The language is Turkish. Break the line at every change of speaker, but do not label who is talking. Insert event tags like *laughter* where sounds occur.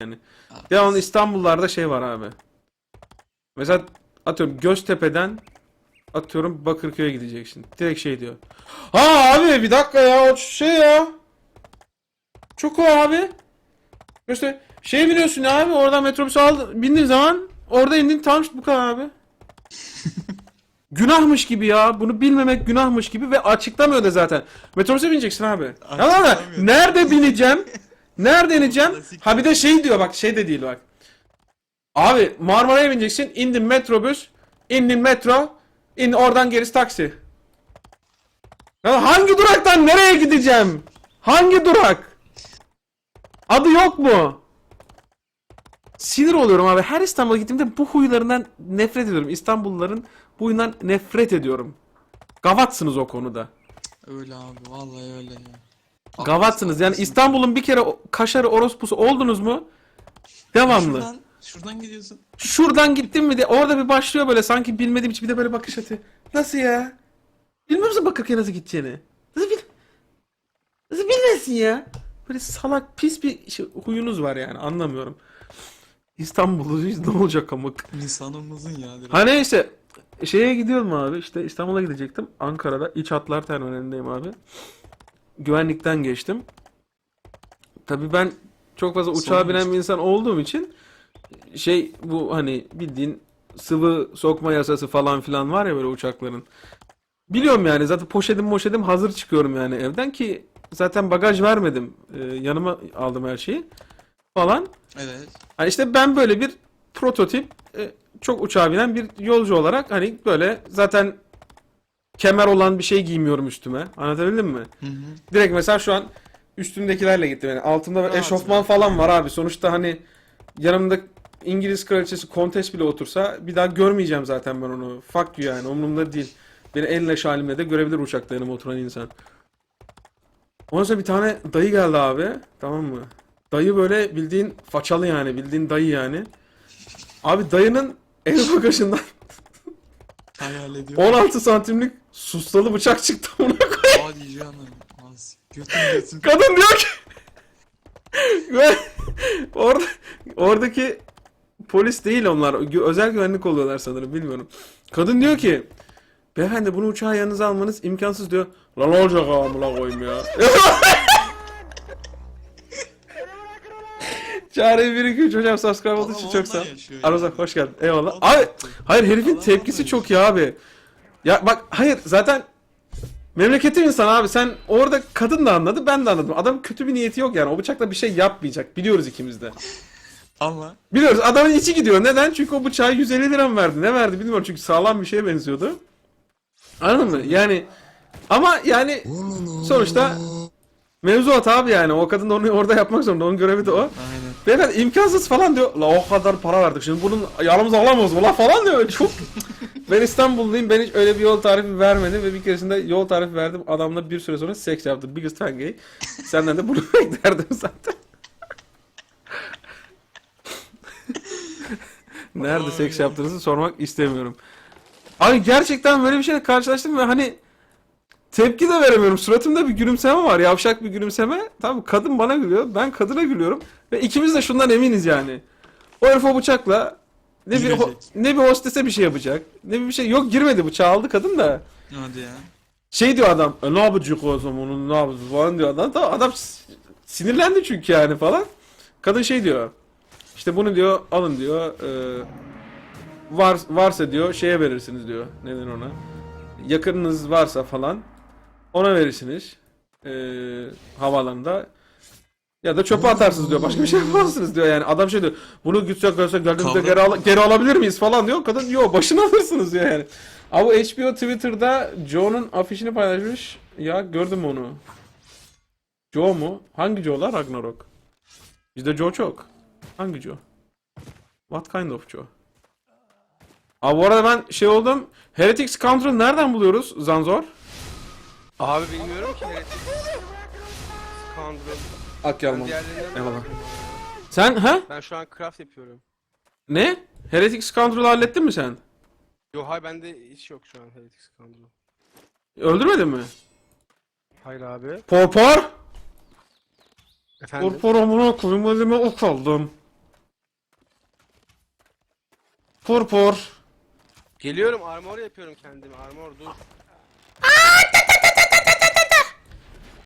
yani. Devamlı İstanbullarda şey var abi. Mesela atıyorum Göztepe'den atıyorum Bakırköy'e gideceksin. Direkt şey diyor. Ha abi bir dakika ya o şey ya. Çok o abi. İşte şey biliyorsun ya abi oradan metrobüse al bindiğin zaman orada indin tam bu kadar abi. *laughs* Günahmış gibi ya. Bunu bilmemek günahmış gibi ve açıklamıyor da zaten. Metrobüse bineceksin abi. Lan,
Açıklamıyor.
nerede bineceğim? *laughs* Nerede ineceğim? Ha bir de şey diyor bak şey de değil bak. Abi Marmara'ya bineceksin. indin metrobüs. indin metro. in oradan gerisi taksi. Ya hangi duraktan nereye gideceğim? Hangi durak? Adı yok mu? Sinir oluyorum abi. Her İstanbul'a gittiğimde bu huylarından nefret ediyorum. İstanbulluların bu huyundan nefret ediyorum. Gavatsınız o konuda.
Öyle abi vallahi öyle ya.
Gavatsınız. Yani. İstanbul'un bir kere kaşarı orospusu oldunuz mu? Devamlı.
Şuradan, şuradan gidiyorsun.
Şuradan gittim mi de orada bir başlıyor böyle sanki bilmediğim için bir de böyle bakış atıyor. Nasıl ya? Bilmiyor musun Bakırköy'e nasıl gideceğini? Nasıl bil Nasıl bilmesin ya? Böyle salak pis bir şey, huyunuz var yani anlamıyorum. İstanbul'uz ne olacak amık?
İnsanımızın ya direkt.
Ha neyse şeye gidiyorum abi işte İstanbul'a gidecektim. Ankara'da iç hatlar terminalindeyim abi. Güvenlikten geçtim. Tabii ben çok fazla uçağa
Sorun
binen bir insan olduğum için şey bu hani bildiğin sıvı sokma yasası falan filan var ya böyle uçakların. Biliyorum yani zaten poşetim moşetim hazır çıkıyorum yani evden ki zaten bagaj vermedim. Ee, yanıma aldım her şeyi falan.
Evet.
Hani işte ben böyle bir prototip e, çok uçağa binen bir yolcu olarak hani böyle zaten kemer olan bir şey giymiyorum üstüme. Anlatabildim mi?
Hı hı.
Direkt mesela şu an üstümdekilerle gittim. Yani altımda
Rahat
eşofman
ya.
falan var abi. Sonuçta hani yanımda İngiliz kraliçesi kontes bile otursa bir daha görmeyeceğim zaten ben onu. Fuck you yani umurumda değil. Beni en leş halimle de görebilir uçakta yanıma oturan insan. Ondan sonra bir tane dayı geldi abi. Tamam mı? Dayı böyle bildiğin façalı yani. Bildiğin dayı yani. Abi dayının el bagajından
Hayal ediyorum.
16 santimlik sustalı bıçak çıktı ona koy.
Hadi canım. Az. Götün götün.
Kadın diyor ki ve orada oradaki polis değil onlar. Gü- Özel güvenlik oluyorlar sanırım bilmiyorum. Kadın diyor ki Beyefendi bunu uçağa yanınıza almanız imkansız diyor. Lan ne olacak amına koyayım ya. *laughs* Çare 1 2 3 hocam subscribe olduğu için çok sağ ol.
yani.
hoş geldin. Eyvallah. Abi hayır herifin tepkisi çok iyi abi. Ya bak hayır zaten memleketin insan abi sen orada kadın da anladı ben de anladım. Adam kötü bir niyeti yok yani o bıçakla bir şey yapmayacak biliyoruz ikimiz de. *laughs*
Ama
Biliyoruz adamın içi gidiyor. Neden? Çünkü o bıçağı 150 lira mı verdi? Ne verdi bilmiyorum çünkü sağlam bir şeye benziyordu. Anladın mı? Yani ama yani sonuçta mevzuat abi yani. O kadın da onu orada yapmak zorunda. Onun görevi de o. Beyefendi imkansız falan diyor. La o kadar para verdik. Şimdi bunun yanımıza alamaz mı la falan diyor. Çok *laughs* ben İstanbulluyum. Ben hiç öyle bir yol tarifi vermedim ve bir keresinde yol tarifi verdim. Adamla bir süre sonra seks yaptım. Biggest fan gay. Senden de bunu *laughs* beklerdim zaten. Nerede seks yaptığınızı sormak istemiyorum. Abi gerçekten böyle bir şeyle karşılaştım ve hani tepki de veremiyorum. Suratımda bir gülümseme var. Yavşak bir gülümseme. Tamam kadın bana gülüyor. Ben kadına gülüyorum. Ve ikimiz de şundan eminiz yani. O herif o bıçakla ne bir, ho-
Girecek.
ne bir hostese bir şey yapacak. Ne bir şey. Yok girmedi bıçağı aldı kadın da.
Hadi ya.
Şey diyor adam. E, ne yapacak o zaman onun ne yapacak falan diyor adam. Tamam adam s- sinirlendi çünkü yani falan. Kadın şey diyor. İşte bunu diyor alın diyor. E, var, varsa diyor şeye verirsiniz diyor. Neden ona? Yakınınız varsa falan ona verirsiniz. E, havaalanında. Ya da çöpe atarsınız diyor. Başka bir şey yapmazsınız diyor yani. Adam şey diyor. Bunu gütsek görsek
Kavga-
geri, al- geri alabilir miyiz falan diyor. Kadın yok başını alırsınız diyor yani. Bu HBO Twitter'da Joe'nun afişini paylaşmış. Ya gördüm onu. Joe mu? Hangi Joe'lar Ragnarok? Bizde Joe çok. Hangi Joe? What kind of Joe? Abi bu arada ben şey oldum. Heretics Counter'ı nereden buluyoruz Zanzor?
Abi bilmiyorum ki neresi. Ak Ben diğerlerinden
Eyvallah.
merak.
Sen ha?
Ben şu an craft yapıyorum.
Ne? Heretic Scoundrel'ı hallettin mi sen?
Yo hay bende hiç yok şu an Heretic Scoundrel.
Öldürmedin mi?
Hayır abi.
Porpor?
Efendim?
Porpor amına koyayım elime ok aldım. Porpor.
Geliyorum armor yapıyorum kendime. Armor dur.